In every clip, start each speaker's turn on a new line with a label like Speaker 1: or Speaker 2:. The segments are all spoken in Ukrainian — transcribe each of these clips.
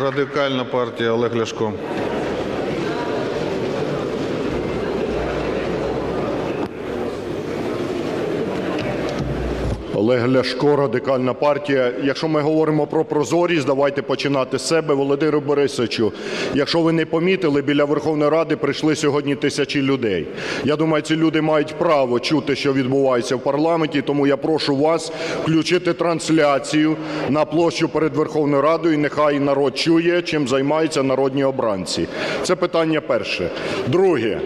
Speaker 1: Радикальна партія Олег Ляшко.
Speaker 2: Олег Ляшко, радикальна партія. Якщо ми говоримо про прозорість, давайте починати з себе. Володимиру Борисовичу, якщо ви не помітили, біля Верховної Ради прийшли сьогодні тисячі людей. Я думаю, ці люди мають право чути, що відбувається в парламенті. Тому я прошу вас включити трансляцію на площу перед Верховною Радою. І нехай народ чує, чим займаються народні обранці. Це питання перше. Друге.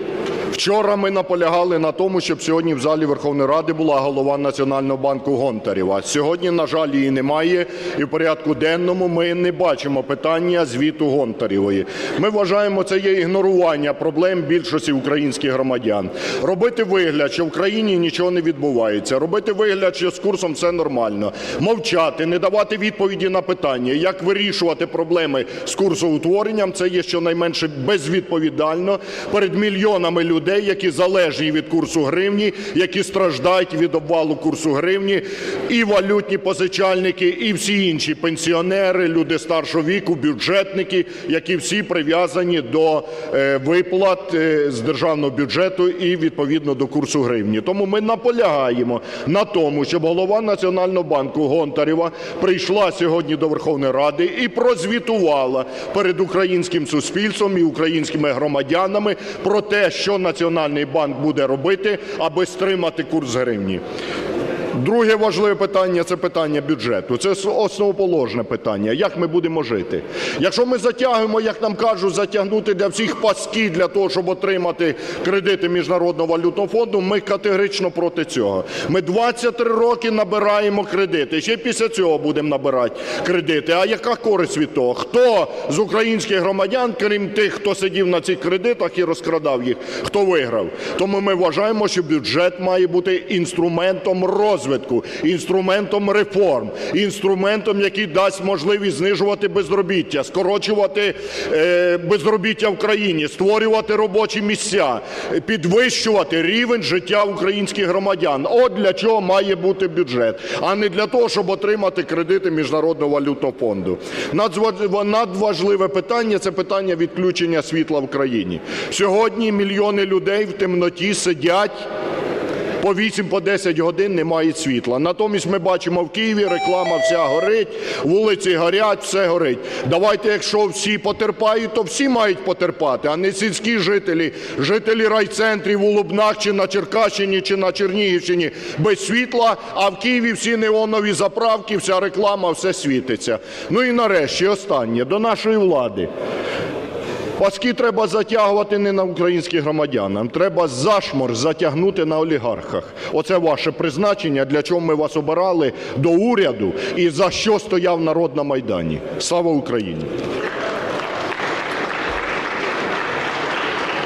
Speaker 2: Вчора ми наполягали на тому, щоб сьогодні в залі Верховної Ради була голова Національного банку Гонтарєва. Сьогодні, на жаль, її немає, і в порядку денному ми не бачимо питання звіту Гонтарєвої. Ми вважаємо, це є ігнорування проблем більшості українських громадян. Робити вигляд, що в країні нічого не відбувається, робити вигляд, що з курсом все нормально, мовчати, не давати відповіді на питання, як вирішувати проблеми з курсоутворенням, це є щонайменше безвідповідально перед мільйонами людей, які залежні від курсу гривні, які страждають від обвалу курсу гривні, і валютні позичальники, і всі інші пенсіонери, люди старшого віку, бюджетники, які всі прив'язані до е, виплат е, з державного бюджету і відповідно до курсу гривні. Тому ми наполягаємо на тому, щоб голова Національного банку Гонтарєва прийшла сьогодні до Верховної Ради і прозвітувала перед українським суспільством і українськими громадянами про те, що Національний банк буде робити, аби стримати курс гривні. Друге важливе питання це питання бюджету. Це основоположне питання. Як ми будемо жити? Якщо ми затягуємо, як нам кажуть, затягнути для всіх паски для того, щоб отримати кредити Міжнародного валютного фонду, ми категорично проти цього. Ми 23 роки набираємо кредити. Ще після цього будемо набирати кредити. А яка користь від того? Хто з українських громадян, крім тих, хто сидів на цих кредитах і розкрадав їх, хто виграв? Тому ми вважаємо, що бюджет має бути інструментом розвитку, інструментом реформ, інструментом, який дасть можливість знижувати безробіття, скорочувати е, безробіття в країні, створювати робочі місця, підвищувати рівень життя українських громадян. От для чого має бути бюджет, а не для того, щоб отримати кредити Міжнародного валютного фонду. Надважливе питання це питання відключення світла в країні. Сьогодні мільйони людей в темноті сидять по 8 по 10 годин не мають світла. Натомість ми бачимо в Києві реклама вся горить, вулиці горять, все горить. Давайте, якщо всі потерпають, то всі мають потерпати, а не сільські жителі, жителі райцентрів у Лубнах чи на Черкащині, чи на Чернігівщині без світла, а в Києві всі неонові заправки, вся реклама, все світиться. Ну і нарешті останнє до нашої влади. Паски треба затягувати не на українських громадянам, треба зашмор затягнути на олігархах. Оце ваше призначення, для чого ми вас обирали до уряду і за що стояв народ на Майдані. Слава Україні!